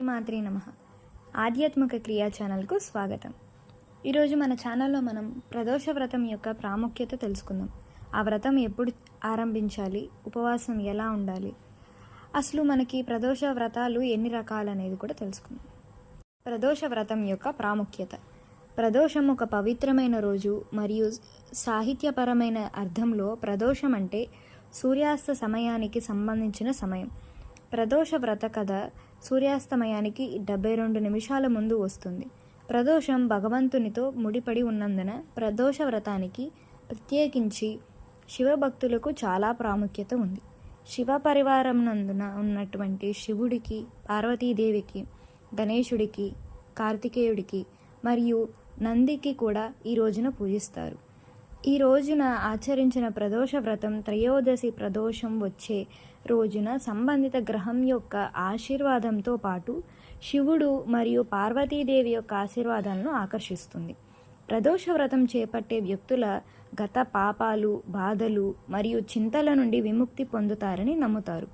మాత్రే నమ. ఆధ్యాత్మిక క్రియా ఛానల్కు స్వాగతం. ఈరోజు మన ఛానల్లో మనం ప్రదోష వ్రతం యొక్క ప్రాముఖ్యత తెలుసుకుందాం. ఆ వ్రతం ఎప్పుడు ఆరంభించాలి? ఉపవాసం ఎలా ఉండాలి? అసలు మనకి ప్రదోష వ్రతాలు ఎన్ని రకాలు అనేది కూడా తెలుసుకుందాం. ప్రదోష వ్రతం యొక్క ప్రాముఖ్యత. ప్రదోషం ఒక పవిత్రమైన రోజు మరియు సాహిత్యపరమైన అర్థంలో ప్రదోషం అంటే సూర్యాస్త సమయానికి సంబంధించిన సమయం. ప్రదోష వ్రత కథ సూర్యాస్తమయానికి డెబ్బై రెండు నిమిషాల ముందు వస్తుంది. ప్రదోషం భగవంతునితో ముడిపడి ఉన్నందున ప్రదోష వ్రతానికి ప్రత్యేకించి శివభక్తులకు చాలా ప్రాముఖ్యత ఉంది. శివ పరివారం నందున ఉన్నటువంటి శివుడికి పార్వతీదేవికి గణేశుడికి కార్తికేయుడికి మరియు నందికి కూడా ఈ రోజున పూజిస్తారు. ఈ రోజున ఆచరించిన ప్రదోష వ్రతం త్రయోదశి ప్రదోషం వచ్చే రోజున సంబంధిత గ్రహం యొక్క ఆశీర్వాదంతో పాటు శివుడు మరియు పార్వతీదేవి యొక్క ఆశీర్వాదాలను ఆకర్షిస్తుంది. ప్రదోష వ్రతం చేపట్టే వ్యక్తుల గత పాపాలు బాధలు మరియు చింతల నుండి విముక్తి పొందుతారని నమ్ముతారు.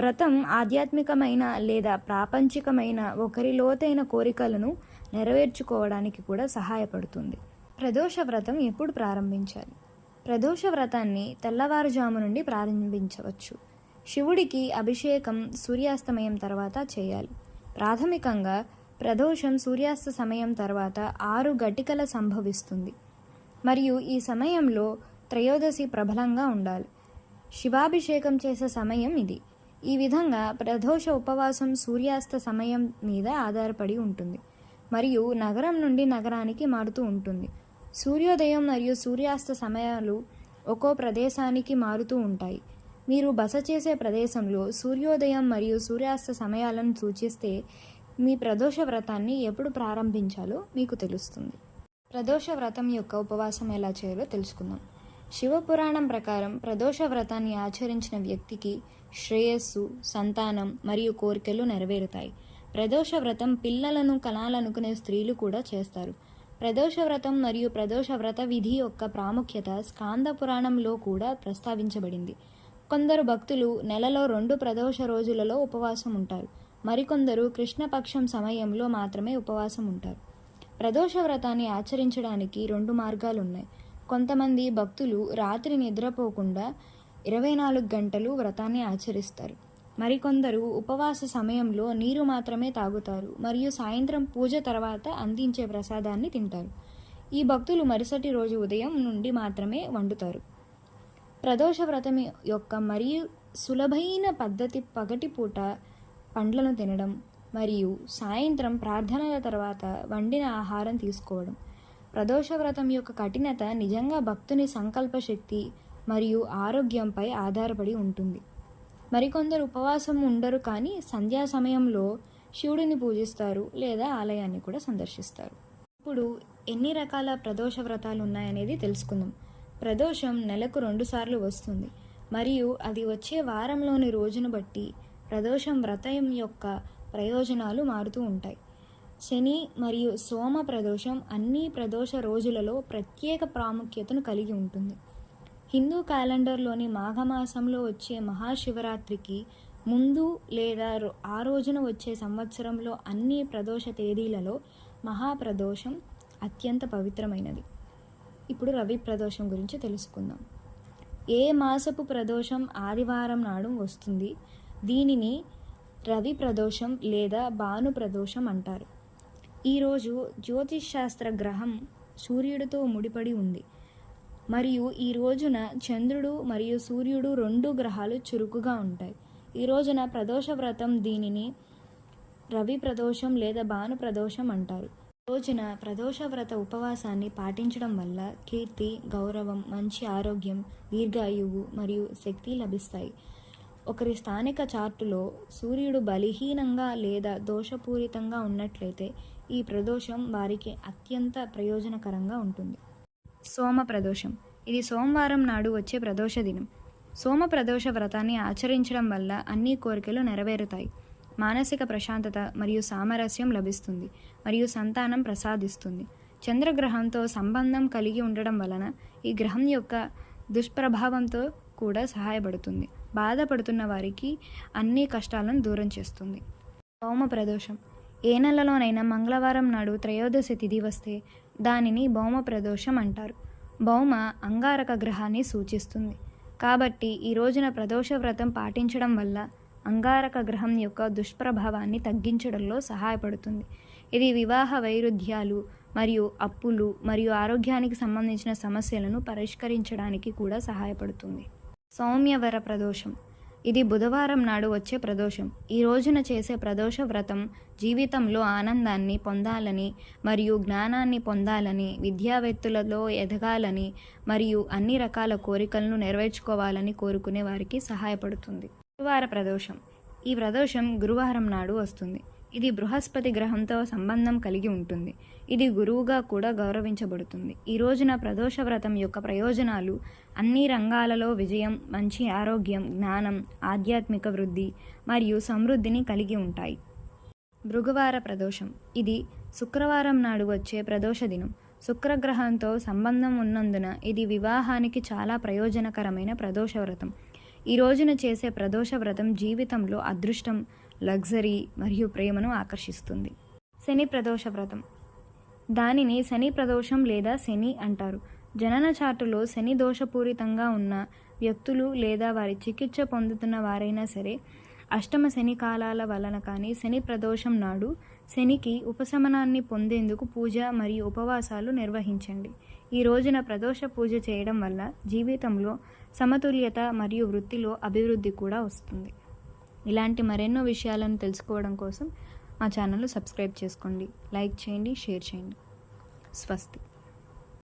వ్రతం ఆధ్యాత్మికమైన లేదా ప్రాపంచికమైన ఒకరి లోతైన కోరికలను నెరవేర్చుకోవడానికి కూడా సహాయపడుతుంది. ప్రదోష వ్రతం ఎప్పుడు ప్రారంభించాలి? ప్రదోష వ్రతాన్ని తెల్లవారుజాము నుండి ప్రారంభించవచ్చు. శివుడికి అభిషేకం సూర్యాస్తమయం తర్వాత చేయాలి. ప్రాథమికంగా ప్రదోషం సూర్యాస్త సమయం తర్వాత ఆరు గటికల సంభవిస్తుంది. మరియు ఈ సమయంలో త్రయోదశి ప్రబలంగా ఉండాలి. శివాభిషేకం చేసే సమయం ఇది. ఈ విధంగా ప్రదోష ఉపవాసం సూర్యాస్త సమయం మీద ఆధారపడి ఉంటుంది. మరియు నగరం నుండి నగరానికి మారుతూ ఉంటుంది. సూర్యోదయం మరియు సూర్యాస్త సమయాలు ఒక్కో ప్రదేశానికి మారుతూ ఉంటాయి. మీరు బస చేసే ప్రదేశంలో సూర్యోదయం మరియు సూర్యాస్త సమయాలను సూచిస్తే మీ ప్రదోష వ్రతాన్ని ఎప్పుడు ప్రారంభించాలో మీకు తెలుస్తుంది. ప్రదోష వ్రతం యొక్క ఉపవాసం ఎలా చేయాలో తెలుసుకుందాం. శివపురాణం ప్రకారం ప్రదోష వ్రతాన్ని ఆచరించిన వ్యక్తికి శ్రేయస్సు సంతానం మరియు కోరికలు నెరవేరుతాయి. ప్రదోష వ్రతం పిల్లలను కనాలనుకునే స్త్రీలు కూడా చేస్తారు. ప్రదోష వ్రతం మరియు ప్రదోష వ్రత విధి యొక్క ప్రాముఖ్యత స్కాంద పురాణంలో కూడా ప్రస్తావించబడింది. కొందరు భక్తులు నెలలో రెండు ప్రదోష రోజులలో ఉపవాసం ఉంటారు. మరికొందరు కృష్ణపక్షం సమయంలో మాత్రమే ఉపవాసం ఉంటారు. ప్రదోష వ్రతాన్ని ఆచరించడానికి రెండు మార్గాలు ఉన్నాయి కొంతమంది భక్తులు రాత్రి నిద్రపోకుండా ఇరవై నాలుగు గంటలు వ్రతాన్ని ఆచరిస్తారు. మరికొందరు ఉపవాస సమయంలో నీరు మాత్రమే తాగుతారు మరియు సాయంత్రం పూజ తర్వాత అందించే ప్రసాదాన్ని తింటారు. ఈ భక్తులు మరుసటి రోజు ఉదయం నుండి మాత్రమే వండుతారు. ప్రదోష వ్రతం యొక్క మరియు సులభైన పద్ధతి పగటిపూట పండ్లను తినడం మరియు సాయంత్రం ప్రార్థనల తర్వాత వండిన ఆహారం తీసుకోవడం. ప్రదోష వ్రతం యొక్క కఠినత నిజంగా భక్తుని సంకల్ప శక్తి మరియు ఆరోగ్యంపై ఆధారపడి ఉంటుంది. మరికొందరు ఉపవాసం ఉండరు కానీ సంధ్యా సమయంలో శివుడిని పూజిస్తారు లేదా ఆలయాన్ని కూడా సందర్శిస్తారు. ఇప్పుడు ఎన్ని రకాల ప్రదోష వ్రతాలు ఉన్నాయనేది తెలుసుకుందాం. ప్రదోషం నెలకు రెండుసార్లు వస్తుంది. మరియు అది వచ్చే వారంలోని రోజును బట్టి ప్రదోషం వ్రతం యొక్క ప్రయోజనాలు మారుతూ ఉంటాయి. శని మరియు సోమ ప్రదోషం అన్ని ప్రదోష రోజులలో ప్రత్యేక ప్రాముఖ్యతను కలిగి ఉంటుంది. హిందూ క్యాలెండర్లోని మాఘమాసంలో వచ్చే మహాశివరాత్రికి ముందు లేదా రో- ఆ రోజున వచ్చే సంవత్సరంలో అన్ని ప్రదోష తేదీలలో మహాప్రదోషం అత్యంత పవిత్రమైనది. ఇప్పుడు రవి ప్రదోషం గురించి తెలుసుకుందాం. ఏ మాసపు ప్రదోషం ఆదివారం నాడు వస్తుంది? దీనిని రవి ప్రదోషం లేదా భాను ప్రదోషం అంటారు. ఈరోజు జ్యోతిష్ శాస్త్ర గ్రహం సూర్యుడితో ముడిపడి ఉంది. మరియు ఈ రోజున చంద్రుడు మరియు సూర్యుడు రెండు గ్రహాలు చురుకుగా ఉంటాయి. ఈ రోజున ప్రదోష వ్రతం దీనిని రవి ప్రదోషం లేదా భాను ప్రదోషం అంటారు. రోజున ప్రదోష వ్రత ఉపవాసాన్ని పాటించడం వల్ల కీర్తి గౌరవం మంచి ఆరోగ్యం దీర్ఘాయువు మరియు శక్తి లభిస్తాయి. ఒకరి స్థానిక చార్టులో సూర్యుడు బలహీనంగా లేదా దోషపూరితంగా ఉన్నట్లయితే ఈ ప్రదోషం వారికి అత్యంత ప్రయోజనకరంగా ఉంటుంది. సోమ ప్రదోషం. ఇది సోమవారం నాడు వచ్చే ప్రదోష దినం. సోమ ప్రదోష వ్రతాన్ని ఆచరించడం వల్ల అన్ని కోరికలు నెరవేరుతాయి. మానసిక ప్రశాంతత మరియు సామరస్యం లభిస్తుంది మరియు సంతానం ప్రసాదిస్తుంది. చంద్రగ్రహంతో సంబంధం కలిగి ఉండడం వలన ఈ గ్రహం యొక్క దుష్ప్రభావంతో కూడా సహాయపడుతుంది. బాధపడుతున్న వారికి అన్ని కష్టాలను దూరం చేస్తుంది. సోమ ప్రదోషం. ఏ నెలలోనైనా మంగళవారం నాడు త్రయోదశి తిథి వస్తే దానిని భౌమ ప్రదోషం అంటారు. భౌమ అంగారక గ్రహాన్ని సూచిస్తుంది. కాబట్టి ఈ రోజున ప్రదోష వ్రతం పాటించడం వల్ల అంగారక గ్రహం యొక్క దుష్ప్రభావాన్ని తగ్గించడంలో సహాయపడుతుంది. ఇది వివాహ వైరుధ్యాలు మరియు అప్పులు మరియు ఆరోగ్యానికి సంబంధించిన సమస్యలను పరిష్కరించడానికి కూడా సహాయపడుతుంది. సౌమ్యవర ప్రదోషం. ఇది బుధవారం నాడు వచ్చే ప్రదోషం. ఈ రోజున చేసే ప్రదోష వ్రతం జీవితంలో ఆనందాన్ని పొందాలని మరియు జ్ఞానాన్ని పొందాలని విద్యావేత్తులలో ఎదగాలని మరియు అన్ని రకాల కోరికలను నెరవేర్చుకోవాలని కోరుకునే వారికి సహాయపడుతుంది. గురువార ప్రదోషం. ఈ ప్రదోషం గురువారం నాడు వస్తుంది. ఇది బృహస్పతి గ్రహంతో సంబంధం కలిగి ఉంటుంది. ఇది గురువుగా కూడా గౌరవించబడుతుంది. ఈ రోజున ప్రదోష వ్రతం యొక్క ప్రయోజనాలు అన్ని రంగాలలో విజయం మంచి ఆరోగ్యం జ్ఞానం ఆధ్యాత్మిక వృద్ధి మరియు సమృద్ధిని కలిగి ఉంటాయి. భృగువార ప్రదోషం. ఇది శుక్రవారం నాడు వచ్చే ప్రదోష దినం. శుక్రగ్రహంతో సంబంధం ఉన్నందున ఇది వివాహానికి చాలా ప్రయోజనకరమైన ప్రదోష వ్రతం. ఈ రోజున చేసే ప్రదోష వ్రతం జీవితంలో అదృష్టం లగ్జరీ మరియు ప్రేమను ఆకర్షిస్తుంది. శని ప్రదోష వ్రతం. దానిని శని ప్రదోషం లేదా శని అంటారు. జనన చాటులో శని దోషపూరితంగా ఉన్న వ్యక్తులు లేదా వారి చికిత్స పొందుతున్న వారైనా సరే అష్టమ శని కాలాల వలన కానీ శని ప్రదోషం నాడు శనికి ఉపశమనాన్ని పొందేందుకు పూజ మరియు ఉపవాసాలు నిర్వహించండి. ఈ రోజున ప్రదోష పూజ చేయడం వల్ల జీవితంలో సమతుల్యత మరియు వృత్తిలో అభివృద్ధి కూడా వస్తుంది. ఇలాంటి మరెన్నో విషయాలను తెలుసుకోవడం కోసం మా ఛానల్ సబ్స్క్రైబ్ చేసుకోండి. లైక్ చేయండి షేర్ చేయండి. స్వస్తి.